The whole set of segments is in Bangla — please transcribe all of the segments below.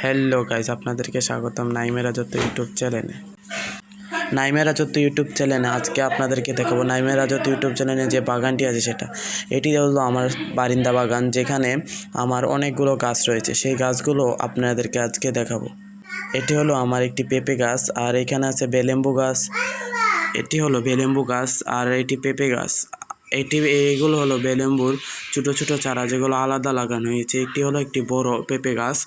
হ্যালো গাইজ আপনাদেরকে স্বাগতম নাইমে রাজত্ব ইউটিউব চ্যানেলে। নাইমে রাজত্ব ইউটিউব চ্যানেলে আজকে আপনাদেরকে দেখাবো নাইমে রাজত্ব ইউটিউব চ্যানেলে যে বাগানটি আছে সেটা। এটি হলো আমার বারিন্দা বাগান, যেখানে আমার অনেকগুলো গাছ রয়েছে। সেই গাছগুলো আপনাদেরকে আজকে দেখাবো। এটি হলো আমার একটি পেঁপে গাছ, আর এখানে আছে বেলেম্বু গাছ। এটি হলো বেলেম্বু গাছ, আর এটি পেঁপে গাছ। এটি এইগুলো হলো বেলেম্বুর ছোটো ছোটো চারা যেগুলো আলাদা লাগানো হয়েছে। একটি হলো একটি বড় পেঁপে গাছ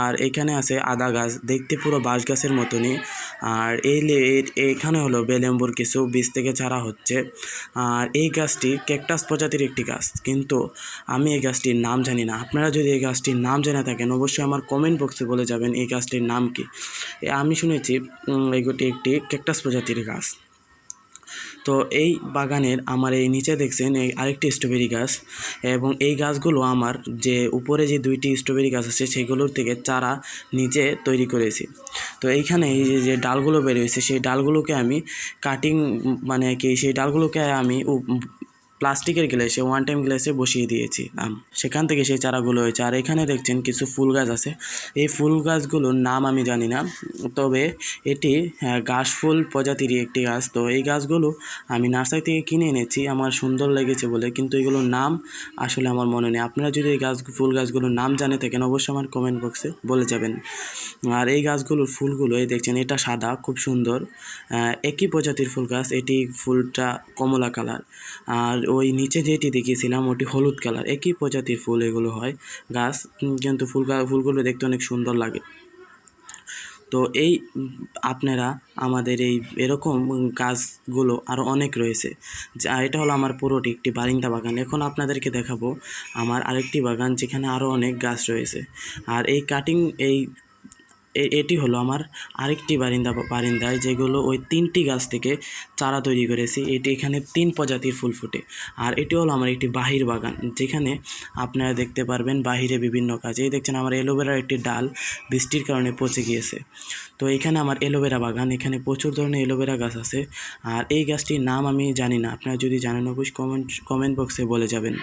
আর এখানে আছে আদা গাছ। দেখতে পুরো বাঁশ গাছের মতনই। আর এই এখানে হলো বেলেম্বুর কিছু বীজ থেকে চারা হচ্ছে। আর এই গাছটি ক্যাকটাস প্রজাতির একটি গাছ। কিন্তু আমি এই গাছটির নাম জানি না। আপনারা যদি এই গাছটির নাম জেনে থাকেন, অবশ্যই আমার কমেন্ট বক্সে বলে যাবেন এই গাছটির নাম কি। আমি শুনেছি এগুটি একটি ক্যাকটাস প্রজাতির গাছ। তো এই বাগানের আমার এই নিচে দেখছেন এই আরেকটি স্ট্রবেরি গাছ এবং এই গাছগুলো আমার যে উপরে যে দুইটি স্ট্রবেরি গাছ আছে সেগুলোর থেকে চারা নিচে তৈরি করেছি। তো এইখানে এই যে যে ডালগুলো বেরিয়েছে সেই ডালগুলোকে আমি কাটিং মানে কি, সেই ডালগুলোকে আমি প্লাস্টিকের গ্লাসে ওয়ান টাইম গ্লাসে বসিয়ে দিয়েছি। আম সেখান থেকে সেই চারাগুলো হয়েছে। আর এখানে দেখছেন কিছু ফুল গাছ আছে। এই ফুল গাছগুলোর নাম আমি জানি না তবে এটি হ্যাঁ, ঘাস ফুল প্রজাতিরই একটি গাছ। তো এই গাছগুলো আমি নার্সারি থেকে কিনে এনেছি। আমার সুন্দর লেগেছে বলে কিন্তু এগুলোর নাম আসলে আমার মনে নেই। আপনারা যদি এই গাছ ফুল গাছগুলোর নাম জানে থাকেন অবশ্যই আমার কমেন্ট বক্সে বলে যাবেন। আর এই গাছগুলোর ফুলগুলো এই দেখছেন এটা সাদা খুব সুন্দর। একই প্রজাতির ফুল গাছ। এটি ফুলটা কমলা কালার। আর ওই নিচে যেটি দেখিয়েছিলাম, ওটি হলুদ কালার। একই প্রজাতির ফুল এগুলো হয়। গাছ কিন্তু ফুল ফুলগুলো দেখতে অনেক সুন্দর লাগে। তো এই, আপনারা, আমাদের এই এরকম গাছগুলো আরও অনেক রয়েছে। যা এটা হলো আমার পুরোটি একটি বারিন্দা বাগান। এখন আপনাদেরকে দেখাবো আমার আরেকটি বাগান, যেখানে আরও অনেক গাছ রয়েছে। আর এই কাটিং এই এটি হলো আমার আরেকটি বারিন্দা বারিন্দায় যেগুলো ওই তিনটি গাছ থেকে চারা তৈরি করেছি। এটি এখানে তিন প্রজাতির ফুল ফুটে। আর এটি হলো আমার একটি বাহির বাগান, যেখানে আপনারা দেখতে পারবেন বাহিরে বিভিন্ন কাজ এই দেখছেন আমার এলোভেরার একটি ডাল বৃষ্টির কারণে পচে গিয়েছে। তো এখানে আমার এলোভেরা বাগান, এখানে প্রচুর ধরনের এলোভেরা গাছ আছে। আর এই গাছটির নাম আমি জানি না, আপনারা যদি জানেন অবশ্যই কমেন্ট কমেন্ট বক্সে বলে যাবেন।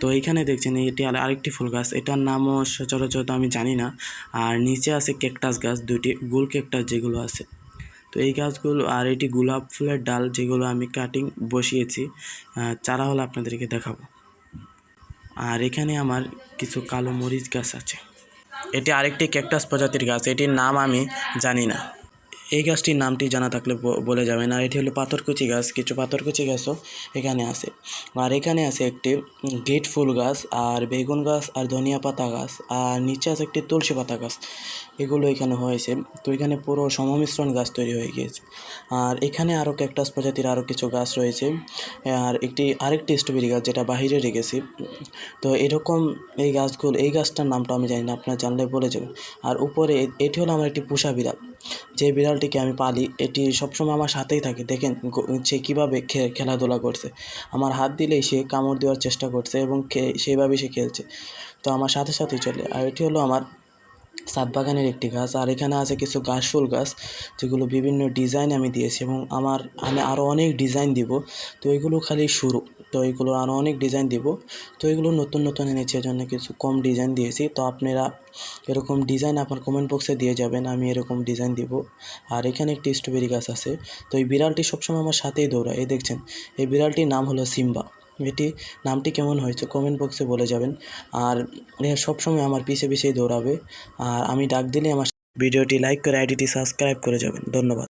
তো এইখানে দেখছেন এটি আর আরেকটি ফুল গাছ। এটার নামও সচরাচর তো আমি জানি না। আর নিচে আছে কেকটাস গাছ, দুইটি গোল কেকটাস যেগুলো আছে। তো এই গাছগুলো আর এটি গোলাপ ফুলের ডাল যেগুলো আমি কাটিং বসিয়েছি। চারা হলে আপনাদেরকে দেখাবো। আর এখানে আমার কিছু কালো মরিচ গাছ আছে। এটি আরেকটি ক্যাকটাস প্রজাতির গাছ। এটির নাম আমি জানি না। এই গাছটির নামটি জানা থাকলে বলে যাবেন। আর এটি হলো পাথরকুচি গাছ, কিছু পাথরকুচি গাছও এখানে আছে। আর এখানে আছে একটি গেট ফুল গাছ, আর বেগুন গাছ, আর ধনিয়া পাতা গাছ, আর নিচে আছে একটি তুলসী পাতা গাছ। এগুলো এখানে হয়েছে। তো এখানে পুরো সমমিশ্রণ গাছ তৈরি হয়ে গিয়েছে। আর এখানে আরও ক্যাকটাস প্রজাতির আরও কিছু গাছ রয়েছে। আর একটি আরেকটি স্ট্রবেরি গাছ যেটা বাহিরে রেখেছি। তো এরকম এই গাছগুলো, এই গাছটার নামটা আমি জানি না, আপনারা জানলে বলে যাবেন। আর উপরে এটি হলো আমার একটি পোষা বিড়াল। যে বিড়ালটিকে আমি পালি, এটি সবসময় আমার সাথেই থাকে। দেখেন সে কীভাবে খেলাধুলা করছে। আমার হাত দিলেই সে কামড় দেওয়ার চেষ্টা করছে এবং সেইভাবে সে খেলছে। তো আমার সাথে সাথেই চলে। আর এটি হলো আমার সাত বাগানের একটি গাছ, আর এখানে আছে কিছু ঘাস ফুল গাছ, যেগুলো বিভিন্ন ডিজাইন আমি দিয়েছি এবং আমার, আমি আরও অনেক ডিজাইন দিব। তো এগুলো খালি শুরু, তো এগুলো আরও অনেক ডিজাইন দিব। তো এগুলো নতুন নতুন এনেছি জন্য কিছু কম ডিজাইন দিয়েছি। তো আপনারা এরকম ডিজাইন আপনার কমেন্ট বক্সে দিয়ে যাবেন, আমি এরকম ডিজাইন দিব। আর এখানে একটি স্ট্রবেরি গাছ আছে। তো এই বিড়ালটি সবসময় আমার সাথেই দৌড়ায়। এই দেখছেন, এই বিড়ালটির নাম হলো সিম্বা। এটি নামটি কেমন হয়েছে কমেন্ট বক্সে বলে যাবেন। আর এ সবসময় আমার পিছে পিছিয়ে দৌড়াবে। আর আমি ডাক দিলে আমার ভিডিওটি লাইক করে আইডিটি সাবস্ক্রাইব করে যাবেন। ধন্যবাদ।